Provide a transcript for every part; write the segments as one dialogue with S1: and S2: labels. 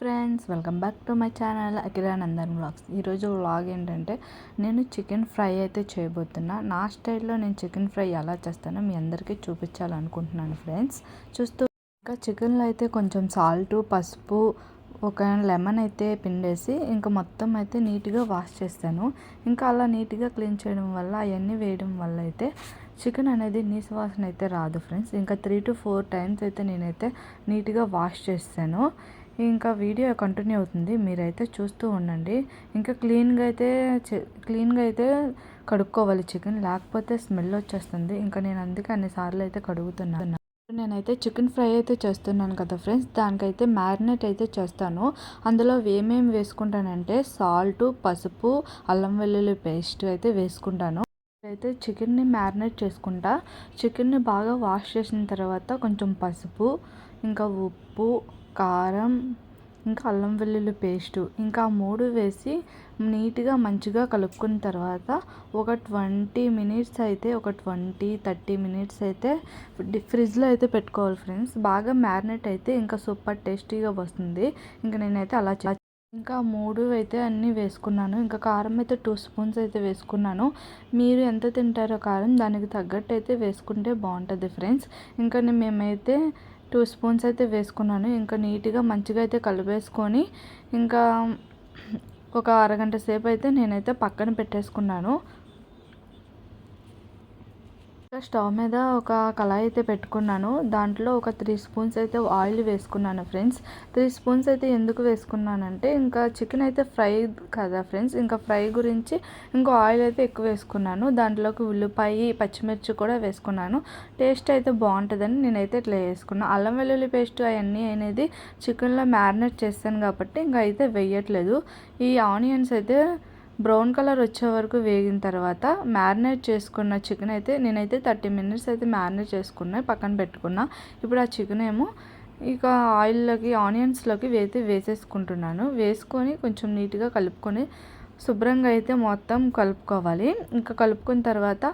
S1: Friends welcome back to my channel Akhiranandan vlogs. ఈరోజు vlog ఏంటంటే నేను చికెన్ ఫ్రై అయితే చేయబోతున్నా. నా స్టైల్లో నేను చికెన్ ఫ్రై ఎలా చేస్తానో మీ అందరికీ చూపించాలనుకుంటున్నాను ఫ్రెండ్స్. చూస్తూ ఇంకా చికెన్లో అయితే కొంచెం సాల్ట్ పసుపు ఒక లెమన్ అయితే పిండేసి ఇంకా మొత్తం అయితే నీట్గా వాష్ చేస్తాను. ఇంకా అలా నీట్గా క్లీన్ చేయడం వల్ల అవన్నీ వేయడం వల్ల అయితే చికెన్ అనేది నీసు వాసన అయితే రాదు ఫ్రెండ్స్. ఇంకా త్రీ టు ఫోర్ టైమ్స్ అయితే నేనైతే నీట్గా వాష్ చేస్తాను. ఇంకా వీడియో కంటిన్యూ అవుతుంది. మీరైతే చూస్తూ ఉండండి. ఇంకా క్లీన్గా అయితే క్లీన్గా అయితే కడుక్కోవాలి చికెన్. లేకపోతే స్మెల్ వచ్చేస్తుంది. ఇంకా నేను అందుకే అన్నిసార్లు అయితే కడుగుతున్నాను నేనైతే చికెన్ ఫ్రై అయితే చేస్తున్నాను కదా ఫ్రెండ్స్. దానికైతే మ్యారినేట్ అయితే చేస్తాను. అందులో ఏమేమి వేసుకుంటానంటే సాల్ట్ పసుపు అల్లం వెల్లుల్లి పేస్ట్ అయితే వేసుకుంటాను. అయితే చికెన్ని మ్యారినేట్ చేసుకుంటా. చికెన్ని బాగా వాష్ చేసిన తర్వాత కొంచెం పసుపు ఇంకా ఉప్పు కారం ఇంకా అల్లం వెల్లుల్లి పేస్టు. ఇంకా మూడు వేసి నీట్గా మంచిగా కలుపుకున్న తర్వాత ఒక ట్వంటీ మినిట్స్ అయితే ఒక ట్వంటీ థర్టీ మినిట్స్ అయితే ఫ్రిడ్జ్లో అయితే పెట్టుకోవాలి ఫ్రెండ్స్. బాగా మ్యారినేట్ అయితే ఇంకా సూపర్ టేస్టీగా వస్తుంది. ఇంకా నేనైతే అలా ఇంకా మూడు అయితే అన్నీ వేసుకున్నాను. ఇంకా కారం అయితే టూ స్పూన్స్ అయితే వేసుకున్నాను. మీరు ఎంత తింటారో కారం దానికి తగ్గట్టు అయితే వేసుకుంటే బాగుంటుంది ఫ్రెండ్స్. ఇంకా మేమైతే టూ స్పూన్స్ అయితే వేసుకున్నాను. ఇంకా నీట్గా మంచిగా అయితే కలిపేసుకొని ఇంకా ఒక అరగంట సేపు అయితే నేనైతే పక్కన పెట్టేసుకున్నాను. స్టవ్ మీద ఒక కళాయి అయితే పెట్టుకున్నాను. దాంట్లో ఒక త్రీ స్పూన్స్ అయితే ఆయిల్ వేసుకున్నాను ఫ్రెండ్స్. త్రీ స్పూన్స్ అయితే ఎందుకు వేసుకున్నానంటే ఇంకా చికెన్ అయితే ఫ్రై కదా ఫ్రెండ్స్ ఇంకా ఫ్రై గురించి ఇంకో ఆయిల్ అయితే ఎక్కువ వేసుకున్నాను. దాంట్లోకి ఉల్లిపాయ పచ్చిమిర్చి కూడా వేసుకున్నాను. టేస్ట్ అయితే బాగుంటుందని నేనైతే ఇట్లా వేసుకున్నాను అల్లం వెల్లుల్లి పేస్ట్ అవన్నీ అనేది చికెన్లో మ్యారినేట్ చేస్తాను కాబట్టి ఇంకా అయితే వేయట్లేదు. ఈ ఆనియన్స్ అయితే బ్రౌన్ కలర్ వచ్చే వరకు వేగిన తర్వాత మ్యారినేట్ చేసుకున్న చికెన్ అయితే నేనైతే థర్టీ మినిట్స్ అయితే మ్యారినేట్ చేసుకున్నా పక్కన పెట్టుకున్నా. ఇప్పుడు ఆ చికెన్ ఏమో ఇక ఆయిల్లోకి ఆనియన్స్లోకి వేసి వేసేసుకుంటున్నాను. వేసుకొని కొంచెం నీట్గా కలుపుకొని శుభ్రంగా అయితే మొత్తం కలుపుకోవాలి. ఇంకా కలుపుకున్న తర్వాత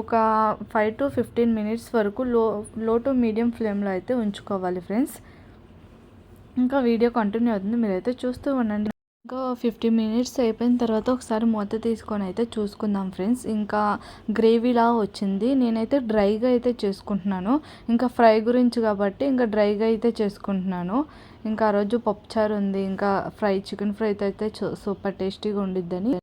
S1: ఒక ఫైవ్ టు ఫిఫ్టీన్ మినిట్స్ వరకు లో లో టు మీడియం ఫ్లేమ్లో అయితే ఉంచుకోవాలి ఫ్రెండ్స్. ఇంకా వీడియో కంటిన్యూ అవుతుంది. మీరైతే చూస్తూ ఉండండి. ఇంకా ఫిఫ్టీ మినిట్స్ అయిపోయిన తర్వాత ఒకసారి మూత తీసుకొని అయితే చూసుకుందాం ఫ్రెండ్స్. ఇంకా గ్రేవీలా వచ్చింది. నేనైతే డ్రైగా అయితే చేసుకుంటున్నాను. ఇంకా ఫ్రై గురించి కాబట్టి ఇంకా డ్రైగా అయితే చేసుకుంటున్నాను. ఇంకా ఆ రోజు పప్పుచారు ఉంది. ఇంకా ఫ్రై చికెన్ ఫ్రై అయితే సూపర్ టేస్టీగా ఉండిద్దని.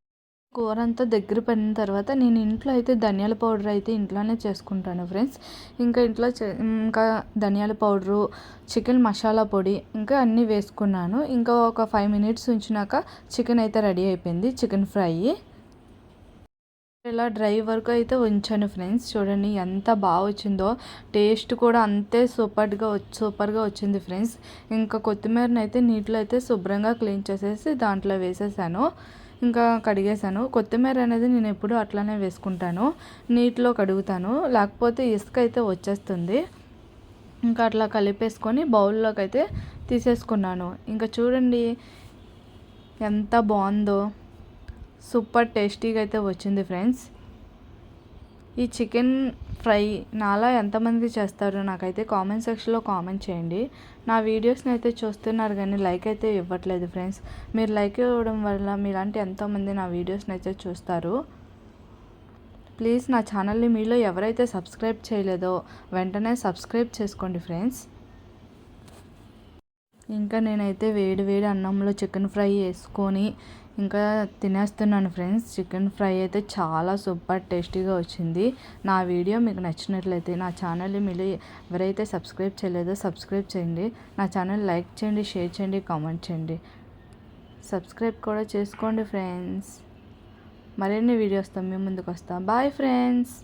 S1: కూర అంతా దగ్గర పడిన తర్వాత నేను ఇంట్లో అయితే ధనియాల పౌడర్ అయితే ఇంట్లోనే చేసుకుంటాను ఫ్రెండ్స్. ఇంకా ఇంట్లో ఇంకా ధనియాల పౌడరు చికెన్ మసాలా పొడి ఇంకా అన్నీ వేసుకున్నాను. ఇంకా ఒక ఫైవ్ మినిట్స్ ఉంచినాక చికెన్ అయితే రెడీ అయిపోయింది చికెన్ ఫ్రై. ఇలా డ్రై వరకు అయితే ఉంచాను ఫ్రెండ్స్. చూడండి ఎంత బాగా వచ్చిందో. టేస్ట్ కూడా అంతే సూపర్గా సూపర్గా వచ్చింది ఫ్రెండ్స్. ఇంకా కొత్తిమీరని అయితే నీటిలో అయితే శుభ్రంగా క్లీన్ చేసేసి దాంట్లో వేసేసాను. ఇంకా కడిగేసాను కొత్తిమీర అనేది నేను ఎప్పుడు అట్లానే వేసుకుంటాను. నీటిలో కడుగుతాను. లేకపోతే ఇసుక అయితే వచ్చేస్తుంది. ఇంకా అట్లా కలిపేసుకొని బౌల్లోకి అయితే తీసేసుకున్నాను. ఇంకా చూడండి ఎంత బాగుందో. సూపర్ టేస్టీగా అయితే వచ్చింది ఫ్రెండ్స్. ఈ చికెన్ ఫ్రై నాలా ఎంతమంది చేస్తారు నాకైతే కామెంట్ సెక్షన్లో కామెంట్ చేయండి. నా వీడియోస్ని అయితే చూస్తున్నారు కానీ లైక్ అయితే ఇవ్వట్లేదు ఫ్రెండ్స్. మీరు లైక్ ఇవ్వడం వల్ల మీలాంటి ఎంతోమంది నా వీడియోస్ని అయితే చూస్తారు. ప్లీజ్ నా ఛానల్ని మీలో ఎవరైతే సబ్స్క్రైబ్ చేయలేదో వెంటనే సబ్స్క్రైబ్ చేసుకోండి ఫ్రెండ్స్. ఇంకా నేనైతే వేడి వేడి అన్నంలో చికెన్ ఫ్రై వేసుకొని ఇంకా తినేస్తున్నాను ఫ్రెండ్స్. చికెన్ ఫ్రై అయితే చాలా సూపర్ టేస్టీగా వచ్చింది. నా వీడియో మీకు నచ్చినట్లయితే నా ఛానల్ని మీరు ఎవరైతే సబ్స్క్రైబ్ చేయలేదో సబ్స్క్రైబ్ చేయండి. నా ఛానల్ లైక్ చేయండి షేర్ చేయండి కామెంట్ చేయండి. సబ్స్క్రైబ్ కూడా చేసుకోండి ఫ్రెండ్స్. మరిన్ని వీడియోస్తో మీ ముందుకు వస్తాం. Bye friends.